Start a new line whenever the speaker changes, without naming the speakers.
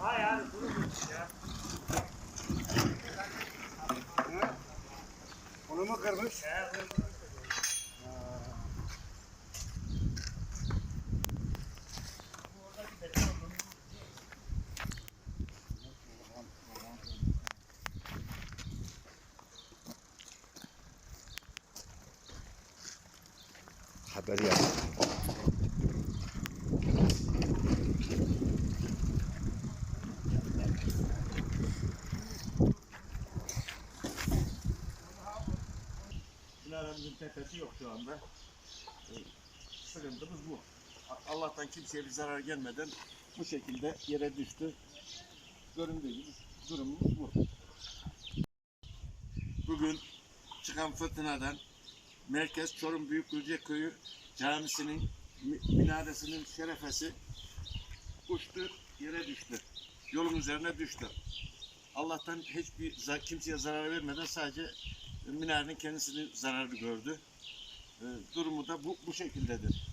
Hayır bunu ya.
Onu mu kırmış?
Haber yap.
Minaremizin tepesi yok şu anda. Ee, Sıkıntımız bu. Allah'tan kimseye bir zarar gelmeden bu şekilde yere düştü. Göründüğü gibi durumumuz bu. Bugün çıkan fırtınadan Merkez Çorum Büyükgülce Köyü camisinin mi- minaresinin şerefesi uçtu, yere düştü. Yolun üzerine düştü. Allah'tan hiçbir kimseye zarar vermeden sadece minarenin kendisini zararlı gördü. Ee, durumu da bu, bu şekildedir.